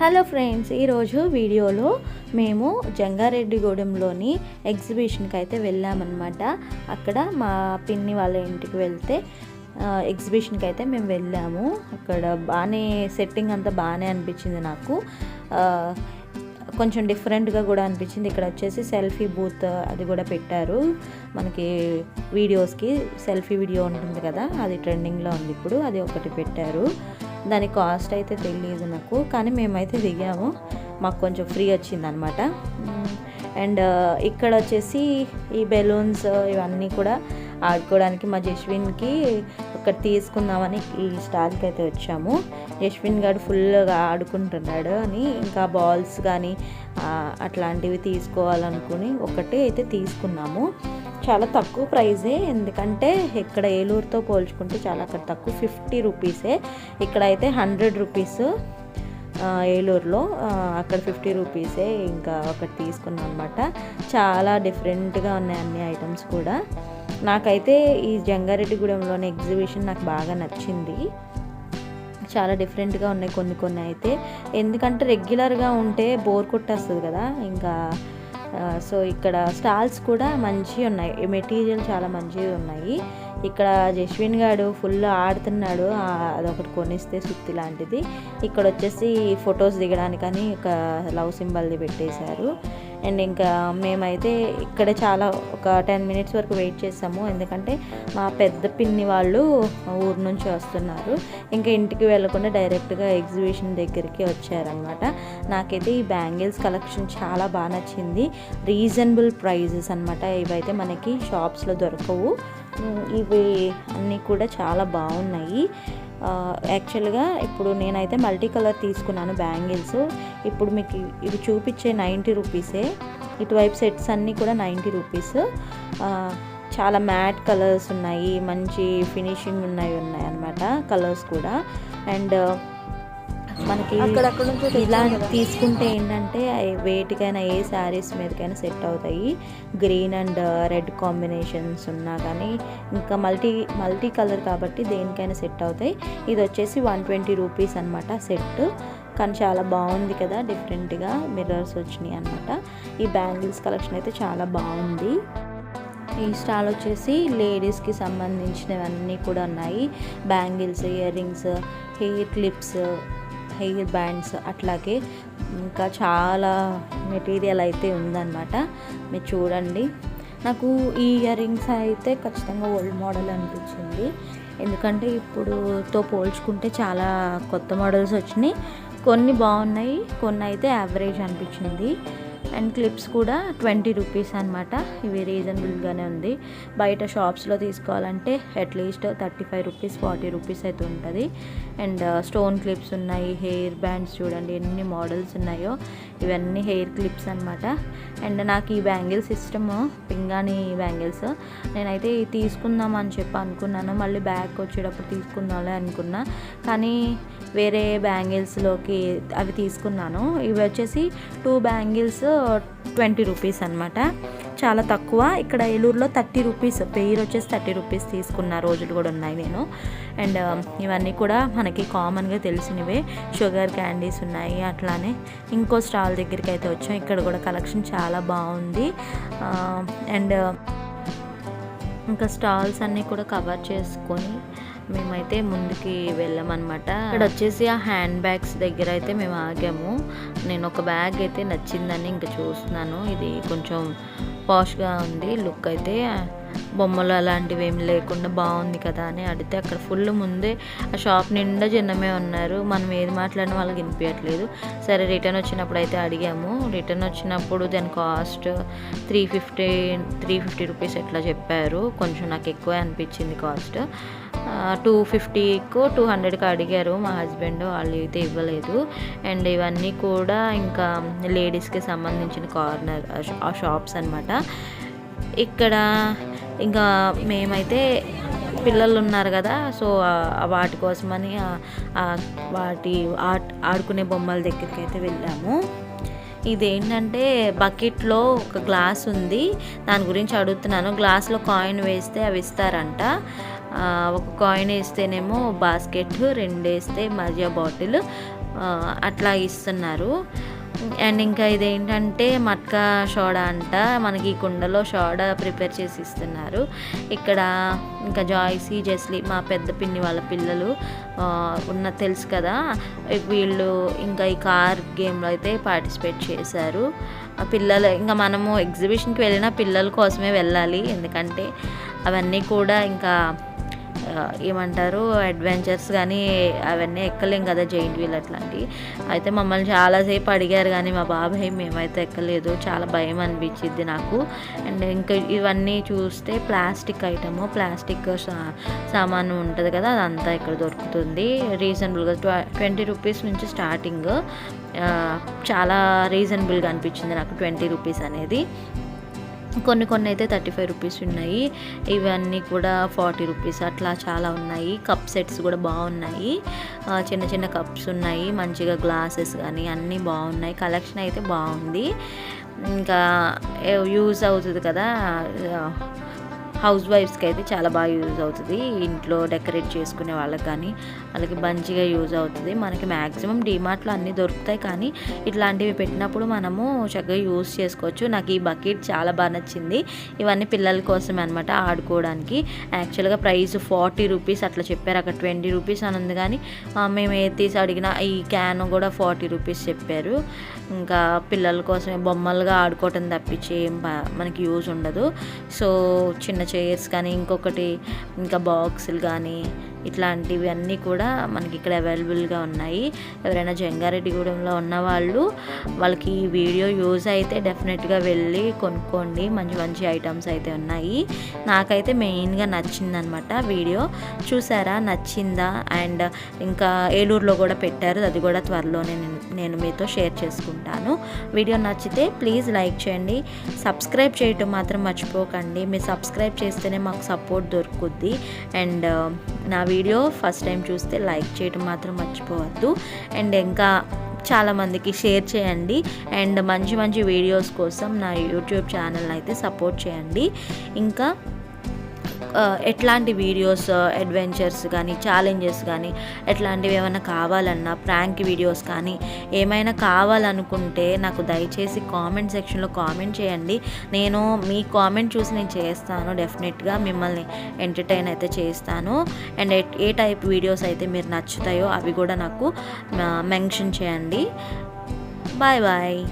Hello friends ఈరోజు వీడియోలో మేము జంగారెడ్డిగూడెంలోని ఎగ్జిబిషన్కి అయితే వెళ్ళామన్నమాట. అక్కడ మా పిన్ని వాళ్ళ ఇంటికి వెళ్తే ఎగ్జిబిషన్కి అయితే మేము వెళ్ళాము. అక్కడ బాగానే సెట్టింగ్ అంతా బాగానే అనిపించింది నాకు. కొంచెం డిఫరెంట్గా కూడా అనిపించింది. ఇక్కడ వచ్చేసి సెల్ఫీ బూత్ అది కూడా పెట్టారు. మనకి వీడియోస్కి సెల్ఫీ వీడియో ఉంటుంది కదా అది ట్రెండింగ్లో ఉంది ఇప్పుడు అది ఒకటి పెట్టారు. దాని కాస్ట్ అయితే తెలియదు నాకు కానీ మేమైతే దిగాము. మాకు కొంచెం ఫ్రీ వచ్చిందనమాట. అండ్ ఇక్కడ వచ్చేసి ఈ బెలూన్స్ ఇవన్నీ కూడా ఆడుకోవడానికి మా జస్విన్కి ఒకటి తీసుకుందామని ఈ స్టాల్కి అయితే వచ్చాము. జస్విన్ గారు ఫుల్గా ఆడుకుంటున్నాడు అని ఇంకా బాల్స్ కానీ అట్లాంటివి తీసుకోవాలనుకుని ఒకటి అయితే తీసుకున్నాము. చాలా తక్కువ ప్రైజే. ఎందుకంటే ఇక్కడ ఏలూరుతో పోల్చుకుంటే చాలా అక్కడ తక్కువ ఫిఫ్టీ రూపీసే. ఇక్కడ అయితే హండ్రెడ్ రూపీస్ ఏలూరులో. అక్కడ ఫిఫ్టీ రూపీసే ఇంకా ఒకటి తీసుకున్నాం అనమాట చాలా డిఫరెంట్గా ఉన్నాయి అన్ని ఐటమ్స్ కూడా. నాకైతే ఈ జంగారెడ్డిగూడెంలోని ఎగ్జిబిషన్ నాకు బాగా నచ్చింది. చాలా డిఫరెంట్గా ఉన్నాయి కొన్ని కొన్ని అయితే. ఎందుకంటే రెగ్యులర్గా ఉంటే బోర్ కొట్టేస్తుంది కదా. ఇంకా సో ఇక్కడ స్టాల్స్ కూడా మంచిగా ఉన్నాయి మెటీరియల్ చాలా మంచిగా ఉన్నాయి ఇక్కడ జస్విన్ గాడు ఫుల్ ఆడుతున్నాడు. అదొకటి కొనిస్తే సుత్తి లాంటిది. ఇక్కడ వచ్చేసి ఫొటోస్ దిగడానికని ఒక లవ్ సింబల్ది పెట్టేశారు. అండ్ ఇంకా మేమైతే ఇక్కడ చాలా ఒక టెన్ మినిట్స్ వరకు వెయిట్ చేసాము. ఎందుకంటే మా పెద్ద పిన్ని వాళ్ళు ఊరు నుంచి వస్తున్నారు. ఇంకా ఇంటికి వెళ్ళకుండా డైరెక్ట్గా ఎగ్జిబిషన్ దగ్గరికి వచ్చారనమాట నాకైతే ఈ బ్యాంగిల్స్ కలెక్షన్ చాలా బాగా నచ్చింది. రీజనబుల్ ప్రైజెస్ అనమాట ఇవైతే మనకి షాప్స్లో దొరకవు. ఇవి అన్నీ కూడా చాలా బాగున్నాయి. యాక్చువల్గా ఇప్పుడు నేనైతే మల్టీ కలర్ తీసుకున్నాను బ్యాంగిల్స్. ఇప్పుడు మీకు ఇవి- చూపించే నైంటీ రూపీసే. ఇటువైపు సెట్స్ అన్నీ కూడా నైంటీ రూపీస్. చాలా మ్యాట్ కలర్స్ ఉన్నాయి మంచి ఫినిషింగ్ ఉన్నాయి ఉన్నాయి అనమాట కలర్స్ కూడా. అండ్ మనకి ఇలా. తీసుకుంటే ఏంటంటే వేటికైనా ఏ శారీస్ మీదకైనా సెట్ అవుతాయి. గ్రీన్ అండ్ రెడ్ కాంబినేషన్స్ ఉన్నా కానీ ఇంకా మల్టీ మల్టీ కలర్ కాబట్టి దేనికైనా సెట్ అవుతాయి. ఇది వచ్చేసి వన్ ట్వంటీ రూపీస్ అనమాట సెట్ కానీ చాలా బాగుంది కదా డిఫరెంట్గా మిర్రర్స్ వచ్చినాయి అనమాట ఈ బ్యాంగిల్స్ కలెక్షన్ అయితే చాలా బాగుంది. ఈ స్టాల్ వచ్చేసి లేడీస్కి సంబంధించినవన్నీ కూడా ఉన్నాయి. Bangles earrings hair clips hair bands అట్లాగే ఇంకా చాలా మెటీరియల్ అయితే ఉందన్నమాట. మీరు చూడండి. నాకు ఈ ఇయర్ రింగ్స్ అయితే ఖచ్చితంగా ఓల్డ్ మోడల్ అనిపించింది. ఎందుకంటే ఇప్పుడుతో పోల్చుకుంటే చాలా కొత్త మోడల్స్ వచ్చినాయి. కొన్ని బాగున్నాయి కొన్ని అయితే యావరేజ్ అనిపించింది. అండ్ క్లిప్స్ కూడా ట్వంటీ రూపీస్ అనమాట ఇవి రీజనబుల్గానే ఉంది. బయట షాప్స్లో తీసుకోవాలంటే at least thirty five rupees forty rupees అయితే ఉంటుంది. అండ్ uh, స్టోన్ క్లిప్స్ ఉన్నాయి హెయిర్ బ్యాండ్స్ చూడండి ఎన్ని మోడల్స్ ఉన్నాయో. ఇవన్నీ హెయిర్ క్లిప్స్ అనమాట అండ్ నాకు ఈ బ్యాంగిల్స్ ఇష్టము పింగాణి బ్యాంగిల్స్ నేనైతే తీసుకుందాం అని చెప్పి అనుకున్నాను. మళ్ళీ బ్యాగ్ వచ్చేటప్పుడు తీసుకుందాంలే అనుకున్నా. కానీ వేరే బ్యాంగిల్స్లోకి అవి తీసుకున్నాను. ఇవి వచ్చేసి టూ బ్యాంగిల్స్ ట్వంటీ రూపీస్ అనమాట చాలా తక్కువ. ఇక్కడ ఏలూరులో థర్టీ రూపీస్ పెయిర్ వచ్చేసి థర్టీ రూపీస్ తీసుకున్న రోజులు కూడా ఉన్నాయి నేను. అండ్ um, ఇవన్నీ కూడా మనకి కామన్గా తెలిసినవే. షుగర్ క్యాండీస్ ఉన్నాయి అట్లానే. ఇంకో స్టాల్ దగ్గరికి అయితే వచ్చాం. ఇక్కడ కూడా కలెక్షన్ చాలా బాగుంది. అండ్ ఇంకా స్టాల్స్ అన్నీ కూడా కవర్ చేసుకొని మేమైతే ముందుకి వెళ్ళామన్నమాట. ఇక్కడ వచ్చేసి ఆ హ్యాండ్ బ్యాగ్స్ దగ్గర అయితే మేము ఆగాము. నేను ఒక బ్యాగ్ అయితే నచ్చిందని ఇంకా చూస్తున్నాను. ఇది కొంచెం పాష్గా ఉంది లుక్ అయితే. బొమ్మలు అలాంటివి ఏమి లేకుండా బాగుంది కదా అని అడిగితే అక్కడ ఫుల్ ముందే ఆ షాప్ నిండా జనమే ఉన్నారు. మనం ఏది మాట్లాడినా వాళ్ళకి వినిపించట్లేదు సరే రిటర్న్ వచ్చినప్పుడు అయితే అడిగాము. రిటర్న్ వచ్చినప్పుడు దాని cost three fifty three fifty rupees ఎట్లా చెప్పారు. కొంచెం నాకు ఎక్కువ అనిపించింది కాస్ట్. టూ ఫిఫ్టీకు టూ హండ్రెడ్కి అడిగారు మా హస్బెండ్ వాళ్ళు అయితే ఇవ్వలేదు. అండ్ ఇవన్నీ కూడా ఇంకా లేడీస్కి సంబంధించిన కార్నర్ ఆ షాప్స్ అనమాట ఇక్కడ ఇంకా మేమైతే పిల్లలు ఉన్నారు కదా సో వాటి కోసమని వాటి ఆడుకునే బొమ్మల దగ్గరికి అయితే వెళ్ళాము. ఇదేంటంటే బకెట్లో ఒక గ్లాస్ ఉంది దాని గురించి అడుగుతున్నాను. గ్లాస్లో కాయిన్ వేస్తే అవి ఇస్తారంట. ఒక కాయిన్ వేస్తేనేమో బాస్కెట్ రెండు వేస్తే మజియా బాటిల్ అట్లా ఇస్తున్నారు. అండ్ ఇంకా ఇదేంటంటే మట్కా సోడా అంట. మనకి ఈ కుండలో సోడా ప్రిపేర్ చేసి ఇస్తున్నారు. ఇక్కడ ఇంకా జాయ్సీ జెస్లీ మా పెద్ద పిన్ని వాళ్ళ పిల్లలు ఉన్న తెలుసు కదా. వీళ్ళు ఇంకా ఈ కార్ గేమ్లో అయితే పార్టిసిపేట్ చేశారు. పిల్లలు ఇంకా మనము ఎగ్జిబిషన్కి వెళ్ళినా పిల్లల కోసమే వెళ్ళాలి. ఎందుకంటే అవన్నీ కూడా ఇంకా ఏమంటారు అడ్వెంచర్స్ కానీ అవన్నీ ఎక్కలేం కదా జైంట్ వీల్ అట్లాంటివి అయితే మమ్మల్ని చాలాసేపు అడిగారు కానీ మా బాబాయ్ మేమైతే ఎక్కలేదు. చాలా భయం అనిపించింది నాకు. అండ్ ఇంకా ఇవన్నీ చూస్తే ప్లాస్టిక్ ఐటమ్ ప్లాస్టిక్ సా- సామాను ఉంటుంది కదా అదంతా ఇక్కడ దొరుకుతుంది. రీజనబుల్గా ట్వంటీ రూపీస్ నుంచి స్టార్టింగ్. చాలా రీజనబుల్గా అనిపించింది నాకు ట్వంటీ రూపీస్ అనేది. కొన్ని కొన్ని అయితే థర్టీ ఫైవ్ రూపీస్ ఉన్నాయి. ఇవన్నీ కూడా ఫార్టీ రూపీస్ అట్లా చాలా ఉన్నాయి. కప్ సెట్స్ కూడా బాగున్నాయి. చిన్న చిన్న కప్స్ ఉన్నాయి. మంచిగా గ్లాసెస్ కానీ అన్నీ బాగున్నాయి. కలెక్షన్ అయితే బాగుంది. ఇంకా యూజ్ అవుతుంది కదా హౌస్ వైఫ్స్కి అయితే చాలా బాగా యూజ్ అవుతుంది. ఇంట్లో డెకరేట్ చేసుకునే వాళ్ళకి కానీ వాళ్ళకి మంచిగా యూజ్ అవుతుంది. మనకి మ్యాక్సిమం డిమార్ట్లో అన్నీ దొరుకుతాయి కానీ ఇట్లాంటివి పెట్టినప్పుడు మనము చక్కగా యూజ్ చేసుకోవచ్చు. నాకు ఈ బకెట్ చాలా బాగా నచ్చింది. ఇవన్నీ పిల్లల కోసమే అనమాట ఆడుకోవడానికి. యాక్చువల్గా ప్రైస్ ఫార్టీ రూపీస్ అట్లా చెప్పారు. అక్కడ ట్వంటీ రూపీస్ అని ఉంది కానీ మేము ఏ తీసి అడిగినా ఈ క్యాన్ కూడా ఫార్టీ రూపీస్ చెప్పారు. ఇంకా పిల్లల కోసమే బొమ్మలుగా ఆడుకోవటం తప్పించి ఏం బా- మనకి యూజ్ ఉండదు. సో చిన్న చైర్స్ కానీ ఇంకొకటి ఇంకా బాక్సులు కానీ ఇట్లాంటివి అన్నీ కూడా మనకి ఇక్కడ అవైలబుల్గా ఉన్నాయి. ఎవరైనా జంగారెడ్డిగూడెంలో ఉన్న వాళ్ళు వాళ్ళకి ఈ వీడియో యూజ్ అయితే డెఫినెట్గా వెళ్ళి కొనుక్కోండి. మంచి మంచి ఐటమ్స్ అయితే ఉన్నాయి. నాకైతే మెయిన్గా నచ్చిందనమాట వీడియో. చూసారా? నచ్చిందా? అండ్ ఇంకా ఏలూరులో కూడా పెట్టారు. అది కూడా త్వరలోనే నేను- నేను మీతో షేర్ చేసుకుంటాను. వీడియో నచ్చితే ప్లీజ్ లైక్ చేయండి. సబ్స్క్రైబ్ చేయటం మాత్రం మర్చిపోకండి. మీరు సబ్స్క్రైబ్ చేస్తేనే మాకు సపోర్ట్ దొరుకుద్ది. అండ్ నా వీడియో వీడియో ఫస్ట్ టైం చూస్తే లైక్ చేయటం మాత్రం మర్చిపోవద్దు. అండ్ ఇంకా చాలామందికి షేర్ చేయండి. అండ్ మంచి మంచి వీడియోస్ కోసం నా యూట్యూబ్ ఛానల్ అయితే సపోర్ట్ చేయండి. ఇంకా ఎట్లాంటి వీడియోస్ అడ్వెంచర్స్ కానీ ఛాలెంజెస్ కానీ ఎట్లాంటివి ఏమైనా కావాలన్నా ప్రాంక్ వీడియోస్ కానీ ఏమైనా కావాలనుకుంటే నాకు దయచేసి కామెంట్ సెక్షన్లో కామెంట్ చేయండి. నేను మీ కామెంట్ చూసి నేను చేస్తాను. డెఫినెట్గా మిమ్మల్ని ఎంటర్టైన్ అయితే చేస్తాను. అండ్ ఏ- ఏ టైప్ వీడియోస్ అయితే మీరు నచ్చుతాయో అవి కూడా నాకు మెన్షన్ చేయండి. Bye bye